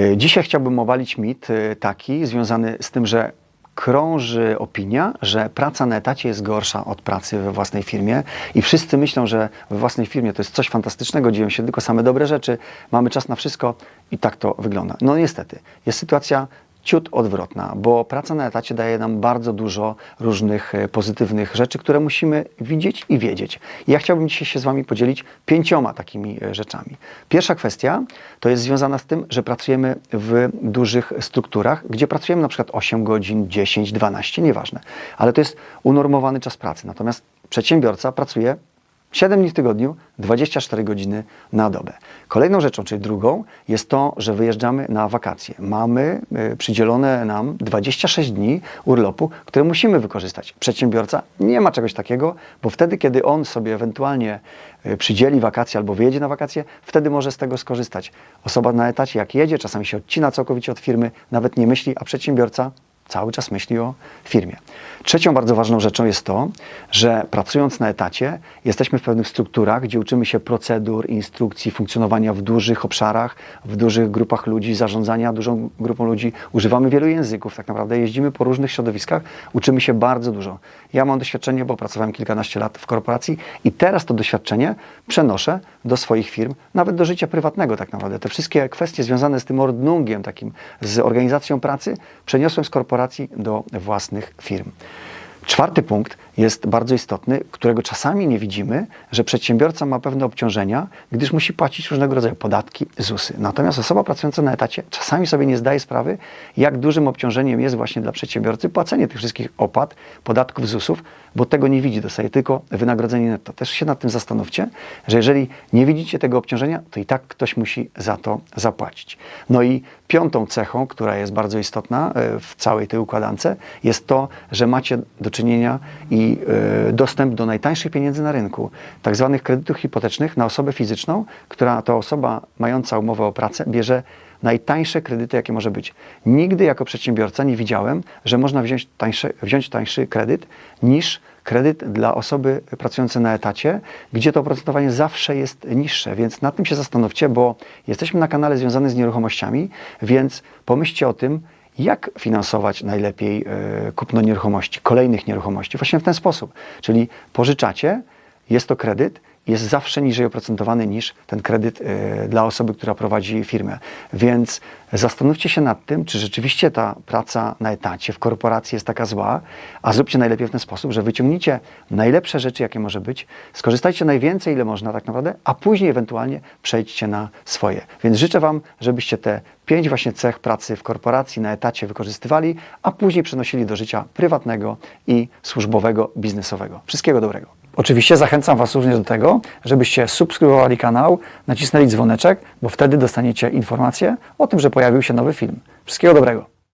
Y, Dzisiaj chciałbym obalić mit y, taki związany z tym, że krąży opinia, że praca na etacie jest gorsza od pracy we własnej firmie i wszyscy myślą, że we własnej firmie to jest coś fantastycznego, dzieją się tylko same dobre rzeczy, mamy czas na wszystko i tak to wygląda. No niestety, jest sytuacja ciut odwrotna, bo praca na etacie daje nam bardzo dużo różnych e, pozytywnych rzeczy, które musimy widzieć i wiedzieć. Ja chciałbym dzisiaj się z Wami podzielić pięcioma takimi e, rzeczami. Pierwsza kwestia to jest związana z tym, że pracujemy w dużych strukturach, gdzie pracujemy na przykład 8 godzin, 10, 12, nieważne, ale to jest unormowany czas pracy. Natomiast przedsiębiorca pracuje 7 dni w tygodniu, 24 godziny na dobę. Kolejną rzeczą, czyli drugą, jest to, że wyjeżdżamy na wakacje. Mamy y, przydzielone nam 26 dni urlopu, które musimy wykorzystać. Przedsiębiorca nie ma czegoś takiego, bo wtedy, kiedy on sobie ewentualnie y, przydzieli wakacje albo wyjedzie na wakacje, wtedy może z tego skorzystać. Osoba na etacie, jak jedzie, czasami się odcina całkowicie od firmy, nawet nie myśli, a przedsiębiorca cały czas myśli o firmie. Trzecią bardzo ważną rzeczą jest to, że pracując na etacie jesteśmy w pewnych strukturach, gdzie uczymy się procedur, instrukcji, funkcjonowania w dużych obszarach, w dużych grupach ludzi, zarządzania dużą grupą ludzi. Używamy wielu języków, tak naprawdę jeździmy po różnych środowiskach, uczymy się bardzo dużo. Ja mam doświadczenie, bo pracowałem kilkanaście lat w korporacji i teraz to doświadczenie przenoszę do swoich firm, nawet do życia prywatnego tak naprawdę. Te wszystkie kwestie związane z tym ordnungiem, takim z organizacją pracy, przeniosłem z korporacji do własnych firm. Czwarty punkt jest bardzo istotny, którego czasami nie widzimy, że przedsiębiorca ma pewne obciążenia, gdyż musi płacić różnego rodzaju podatki, ZUSy. Natomiast osoba pracująca na etacie czasami sobie nie zdaje sprawy, jak dużym obciążeniem jest właśnie dla przedsiębiorcy płacenie tych wszystkich opłat, podatków, ZUSów, bo tego nie widzi, dostaje tylko wynagrodzenie netto. Też się nad tym zastanówcie, że jeżeli nie widzicie tego obciążenia, to i tak ktoś musi za to zapłacić. No i piątą cechą, która jest bardzo istotna e, w całej tej układance, jest to, że macie do czynienia i e, dostęp do najtańszych pieniędzy na rynku, tak zwanych kredytów hipotecznych na osobę fizyczną, która to osoba mająca umowę o pracę bierze najtańsze kredyty, jakie może być. Nigdy jako przedsiębiorca nie widziałem, że można wziąć, wziąć tańszy kredyt niż kredyt dla osoby pracującej na etacie, gdzie to oprocentowanie zawsze jest niższe. Więc nad tym się zastanówcie, bo jesteśmy na kanale związany z nieruchomościami, więc pomyślcie o tym, jak finansować najlepiej e, kupno nieruchomości, kolejnych nieruchomości. Właśnie w ten sposób. Czyli pożyczacie, jest to kredyt, jest zawsze niżej oprocentowany niż ten kredyt e, dla osoby, która prowadzi firmę. Więc zastanówcie się nad tym, czy rzeczywiście ta praca na etacie w korporacji jest taka zła, a zróbcie najlepiej w ten sposób, że wyciągnijcie najlepsze rzeczy, jakie może być, skorzystajcie najwięcej, ile można tak naprawdę, a później ewentualnie przejdźcie na swoje. Więc życzę Wam, żebyście te pięć właśnie cech pracy w korporacji na etacie wykorzystywali, a później przenosili do życia prywatnego i służbowego, biznesowego. Wszystkiego dobrego. Oczywiście zachęcam Was również do tego, żebyście subskrybowali kanał, nacisnęli dzwoneczek, bo wtedy dostaniecie informację o tym, że pojawił się nowy film. Wszystkiego dobrego.